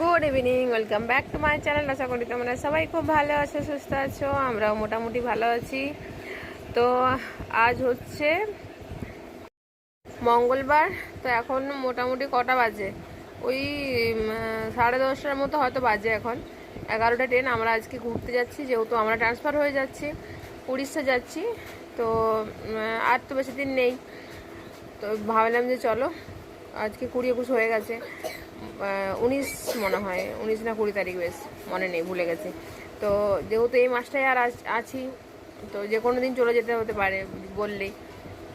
Good evening welcome back to my channel আশা করি তোমরা সবাই খুব ভালো আছো, সুস্থ আছো, আমরাও মোটামুটি ভালো আছি। তো আজ হচ্ছে মঙ্গলবার, তো এখন মোটামুটি কটা বাজে? ওই সাড়ে দশটার মতো হয়তো বাজে এখন। এগারোটা ট্রেন আমরা আজকে ঘুরতে যাচ্ছি, যেহেতু আমরা ট্রান্সফার হয়ে যাচ্ছি, উড়িষ্যা যাচ্ছি, তো আর তো বেশি দিন নেই। তো ভাবলাম যে চলো, আজকে কুড়ি একুশ হয়ে গেছে। উনিশ মনে হয়, উনিশ না কুড়ি তারিখ বেশ, মনে নেই, ভুলে গেছে। তো যেহেতু এই মাসটাই আর আছ- তো যে কোনো দিন চলে যেতে হতে পারে, বললেই।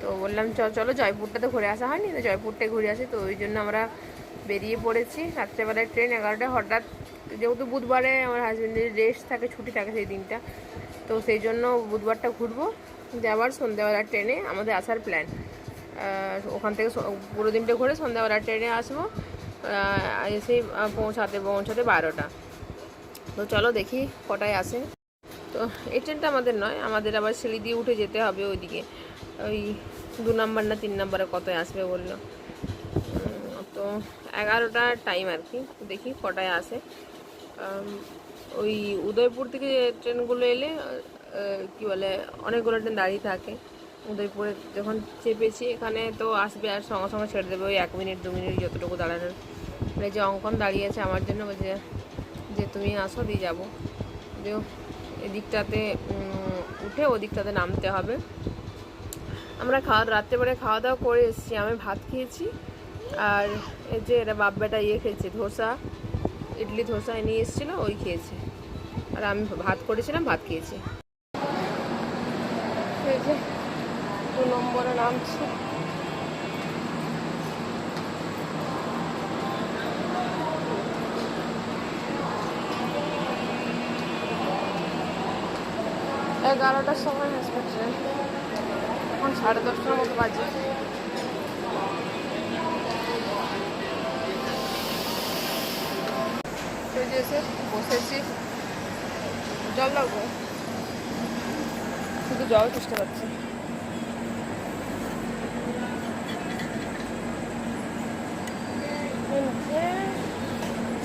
তো বললাম চলো জয়পুরটাতে ঘুরে আসা হয়নি, তো জয়পুরটাই ঘুরে আসি। তো ওই জন্য আমরা বেরিয়ে পড়েছি। রাত্রেবেলায় ট্রেন, এগারোটায় হঠাৎ, যেহেতু বুধবারে আমার হাজব্যান্ডের রেস্ট থাকে, ছুটি থাকে সেই দিনটা, তো সেই জন্য বুধবারটা ঘুরবো। যে আবার সন্ধ্যাবেলার ট্রেনে আমাদের আসার প্ল্যান ওখান থেকে পুরো দিনটা ঘুরে সন্ধ্যাবেলার ট্রেনে আসব। এসে পৌঁছাতে পৌঁছাতে বারোটা। তো চলো দেখি কটায় আসে। তো এই ট্রেনটা আমাদের নয়, আমাদের আবার সিঁড়ি দিয়ে উঠে যেতে হবে ওইদিকে। ওই দু নাম্বার না তিন নাম্বারে কতয় আসবে বলল। তো এগারোটা টাইম আর কি, দেখি কটায় আসে। ওই উদয়পুর থেকে ট্রেনগুলো এলে কি বলে, অনেকগুলো ট্রেন দাঁড়িয়ে থাকে। উদয়পুরে যখন চেপেছি এখানে তো আসবে আর সঙ্গে সঙ্গে ছেড়ে দেবে, ওই এক মিনিট, দু মিনিট যতটুকু দাঁড়ানোর মানে যে অঙ্কন দাঁড়িয়ে আছে আমার জন্য বলছে যে তুমি আসো, দিয়ে যাব। যে এদিকটাতে উঠে ওদিকটাতে নামতে হবে। আমরা খাওয়া রাত্রেবেলায় খাওয়া দাওয়া করে এসেছি, আমি ভাত খেয়েছি। আর এই যে এটা বাপ বেটা ইয়ে খেয়েছে, ধোসা, ইডলি ধোসা নিয়ে এসেছিল, ওই খেয়েছে। আর আমি ভাত করেছিলাম, ভাত খেয়েছি। দু নম্বরে নামছি এগারোটার সময় আসবে ট্রেন এখন সাড়ে দশটার মতো বাজে। বসেছি। জল লাগবে শুধু জল চেষ্টা পাচ্ছি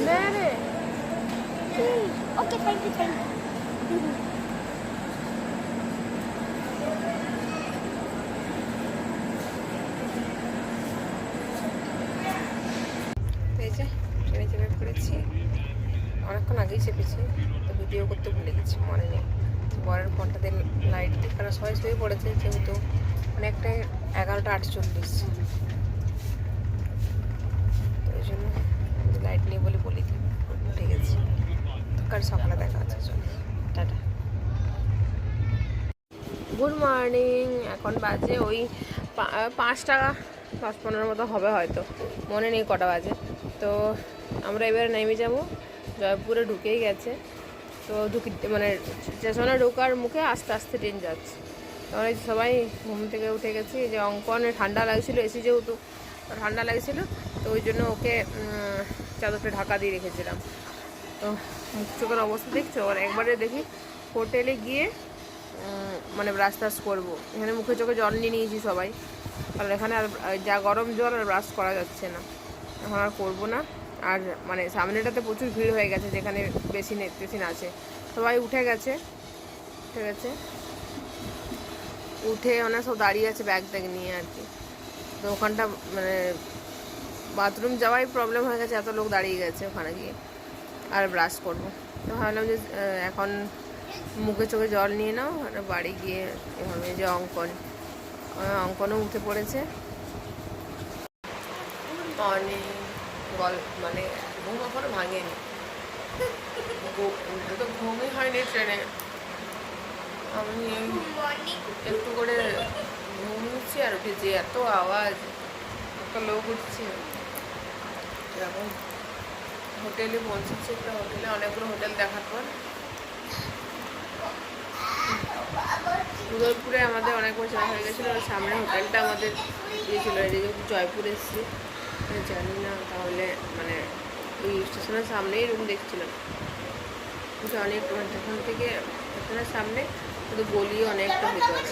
রে you, thank you. এই যে ট্রেনে চেপে পড়েছি অনেকক্ষণ আগেই চেপেছি তো ভিডিও করতে ভুলে গেছি মনে নেই বরের ফোনটাতে লাইট দিয়ে কারণ সবাই শুয়ে পড়েছে যেহেতু অনেকটাই এগারোটা আটচল্লিশ ওই জন্য লাইট নেই বলে বলে উঠে গেছি তো কাল সকালে দেখা হচ্ছে, চলো। টাটা। গুড মর্নিং এখন বাজে ওই পাঁচটা দশ পনেরো মতো হবে হয়তো। মনে নেই কটা বাজে। তো আমরা এবারে নেমে যাব। জয়পুরে ঢুকেই গেছে। তো ঢুকি মানে স্টেশনে ঢোকার মুখে আস্তে আস্তে ট্রেন যাচ্ছে। এই সবাই ঘুম থেকে উঠে গেছি। যে অঙ্কনে ঠান্ডা লাগছিল, এসি যেহেতু ঠান্ডা লাগছিল তো ওই জন্য ওকে চাদরটা ঢাকা দিয়ে রেখেছিলাম। তো মুখ চোখের অবস্থা দেখছ? আর একবারে দেখি হোটেলে গিয়ে মানে ব্রাশ টাশ করব। এখানে মুখে চোখে জল নিয়ে নিয়েছি সবাই। কারণ এখানে আর যা গরম জল আর ব্রাশ করা যাচ্ছে না। এখন আর করব না। আর মানে সামনেটাতে প্রচুর ভিড় হয়ে গেছে, যেখানে বেশি টেসিন আছে সবাই উঠে গেছে। উঠে গেছে। উঠে ওনা সব দাঁড়িয়ে আছে ব্যাগ ট্যাগ নিয়ে আর কি। তো ওখানটা মানে বাথরুম যাওয়াই প্রবলেম হয়ে গেছে, এত লোক দাঁড়িয়ে গেছে ওখানে গিয়ে। আর ব্রাশ করব। তো ভাবলাম যে এখন মুখে চোখে জল নিয়ে নাও, আর বাড়ি গিয়ে এভাবে যে অঙ্কন অঙ্কনও উঠে পড়েছে। অনেক গল মানে ঘুম এখনও ভাঙেনি। তো ঘুমই হয়নি ট্রেনে। আমি একটু করে ঘুমছি আর উঠেছি এত আওয়াজ, একটা লোক উঠছে। এরকম হোটেলে পৌঁছেছি, একটা হোটেলে, অনেকগুলো হোটেল দেখার পর। উদয়পুরে আমাদের অনেক বছর হয়ে গেছিল ওর সামনে হোটেলটা আমাদের দিয়েছিলো যেহেতু জয়পুর এসেছি। জানি না, তাহলে মানে ওই স্টেশনের সামনেই রুম দেখছিলাম। কিন্তু অনেক মানে থেকে স্টেশনের সামনে শুধু গলি অনেকটা ভিতরে।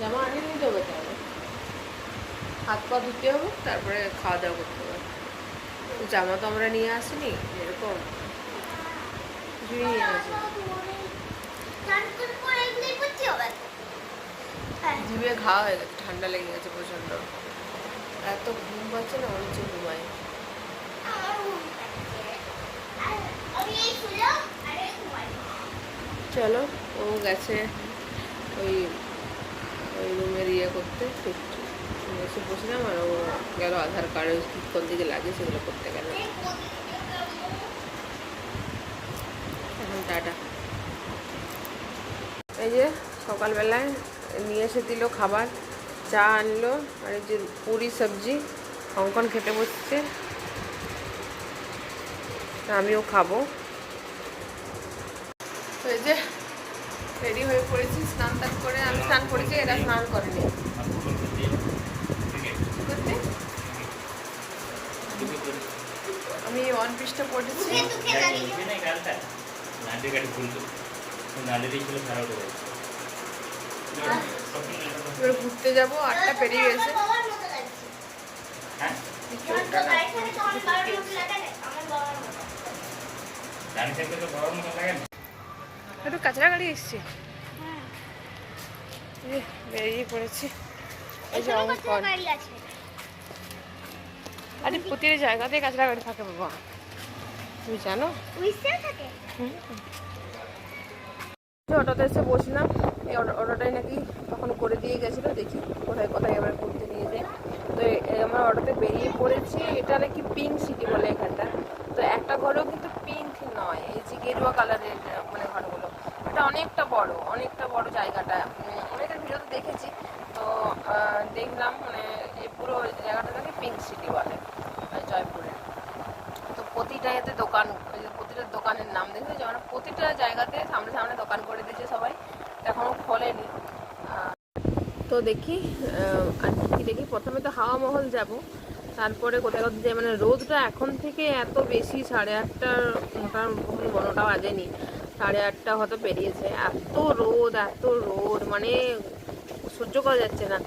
জামা আনিয়ে নিতে হবে তাহলে। হাত পা ধুতে হবে, তারপরে খাওয়া দাওয়া করতে হবে। জামা তো আমরা নিয়ে আসিনি, এরকম। নিয়ে আসি জিভে ঘা হয়ে গেছে, ঠান্ডা লেগে গেছে প্রচণ্ড এত ঘুম পাচ্ছে না, মনে হচ্ছে ঘুমাই। আমার ঘুম পাচ্ছে। আর আমি এই শুলাম আর এই ঘুমাই চলো, ও গেছে ওই ওই রুমের ইয়ে করতে ঠিক এসে বসলাম আর ও গেল আধার কার্ডে কোন দিকে লাগে সেগুলো করতে গেল। এখন টাটা। এই যে সকালবেলায় নিয়ে এসে দিল খাবার, চা আনলো, আর এই যে পুরি সবজি কঙ্কন খেতে বসছে। আমিও খাব। এই যে রেডি হয়ে পড়েছি, স্নান টান করে, আমি স্নান করেছি, এরা স্নান করেনি কি করতে? আমি দাঁড়িয়ে এবার ঘুরতে যাব আটটা পেরিয়ে গেছে। মতো একটু কাঁচরা গাড়ি এসছে। হ্যাঁ। বেরিয়ে পড়েছি। এই যে অঙ্কন। আরে প্রতিটা জায়গাতে কাঁচরা গাড়ি থাকে বাবা। তুমি জানো? অটোতে এসে বসলাম। এই অটো- অটোটাই নাকি তখন করে দিয়ে গেছিল। দেখি কোথায় কোথায় এবার ঘুরতে নিয়ে যায়। তো আমরা অটোতে বেরিয়ে পড়েছি। এটা নাকি পিঙ্ক সিটি বলে এখানটা। তো একটা ঘরেও কিন্তু পিঙ্ক নয়। এই যে গেরুয়া কালারের মানে ঘরগুলো। এটা অনেকটা বড় অনেকটা বড় জায়গাটা। অনেকের ভিডিওতে দেখেছি। তো দেখলাম মানে এই পুরো জায়গাটা নাকি পিঙ্ক সিটি বলে। এতে দোকান যে প্রতিটা দোকানের নাম দেখে যেমন প্রতিটা জায়গাতে সামনে সামনে দোকান করে দিয়েছে সবাই এখনও খোলেনি। তো দেখি আর কি দেখি? প্রথমে তো হাওয়া মহল যাব, তারপরে কোথায় কোথায় যাই মানে রোদটা এখন থেকে এত বেশি, সাড়ে আটটার মোটা নটা বাজেনি। সাড়ে আটটা হয়তো পেরিয়েছে। এত রোদ এত রোদ মানে সহ্য করা যাচ্ছে না।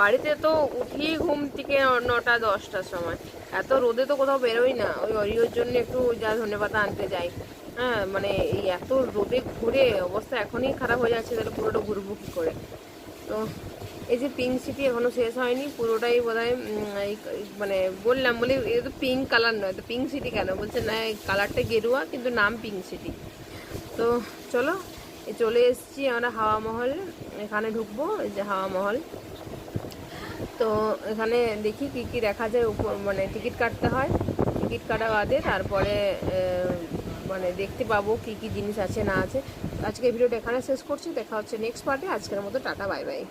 বাড়িতে তো উঠি ঘুম থেকে নটা, দশটার সময়। এত রোদে তো কোথাও বেরোই না। ওই অরিওর জন্য একটু যা ধনে পাতা আনতে যাই। হ্যাঁ মানে এই এত রোদে ঘুরে অবস্থা এখনই খারাপ হয়ে যাচ্ছে, তাহলে পুরোটা ঘুরবো কী করে? তো এই যে পিঙ্ক সিটি এখনও শেষ হয়নি, পুরোটাই বোধ মানে বললাম, বলি এটা তো পিঙ্ক কালার নয়, তো পিঙ্ক সিটি কেন? বলছে, না, এই কালারটা গেরুয়া, কিন্তু নাম পিঙ্ক সিটি তো চলো চলে এসেছি আমরা হাওয়া মহল, এখানে ঢুকবো, এই যে হাওয়া মহল। তো এখানে দেখি কি কি দেখা যায় উপর মানে টিকিট কাটতে হয়। টিকিট কাটা বাদে তারপরে মানে দেখতে পাবো কি কি জিনিস আছে, না আছে। আজকে ভিডিওটা এখানে শেষ করছি। দেখা হচ্ছে নেক্সট পার্টে আজকের মতো টাটা, বাই বাই।